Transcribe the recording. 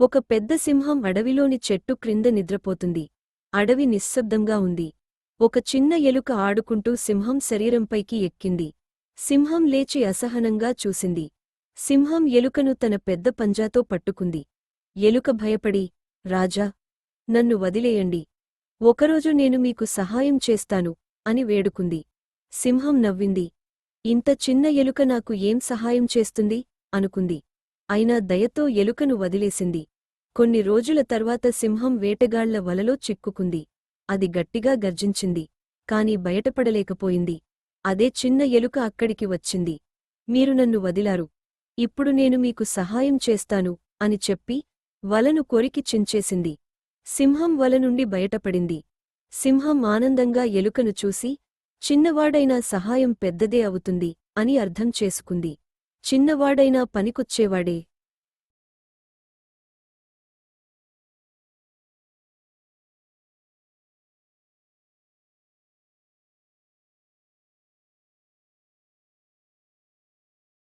ఒక పెద్ద సింహం అడవిలోని చెట్టు క్రింద నిద్రపోతుంది. అడవి నిశ్శబ్దంగా ఉంది. ఒక చిన్న ఎలుక ఆడుకుంటూ సింహం శరీరంపైకి ఎక్కింది. సింహం లేచి అసహనంగా చూసింది. సింహం ఎలుకను తన పెద్ద పంజాతో పట్టుకుంది. ఎలుక భయపడి రాజా నన్ను వదిలేయండి. ఒకరోజు నేను మీకు సహాయం చేస్తాను అని వేడుకుంది. సింహం నవ్వింది. ఇంత చిన్న ఎలుక నాకు ఏం సహాయం చేస్తుంది? అనుకుంది. అయినా దయతో ఎలుకను వదిలేసింది. కొన్ని రోజుల తర్వాత సింహం వేటగాళ్ళ వలలో చిక్కుకుంది. అది గట్టిగా గర్జించింది. కాని బయటపడలేకపోయింది. అదే చిన్న ఎలుక అక్కడికి వచ్చింది. మీరు నన్ను వదిలారు. ఇప్పుడు నేను మీకు సహాయం చేస్తాను అని చెప్పి వలను కొరికి చించేసింది. సింహం వల నుండి బయటపడింది. సింహం ఆనందంగా ఎలుకను చూసి చిన్నవాడైనా సహాయం పెద్దదే అవుతుంది అని అర్థం చేసుకుంది. చిన్నవాడైనా పనికొచ్చేవాడే.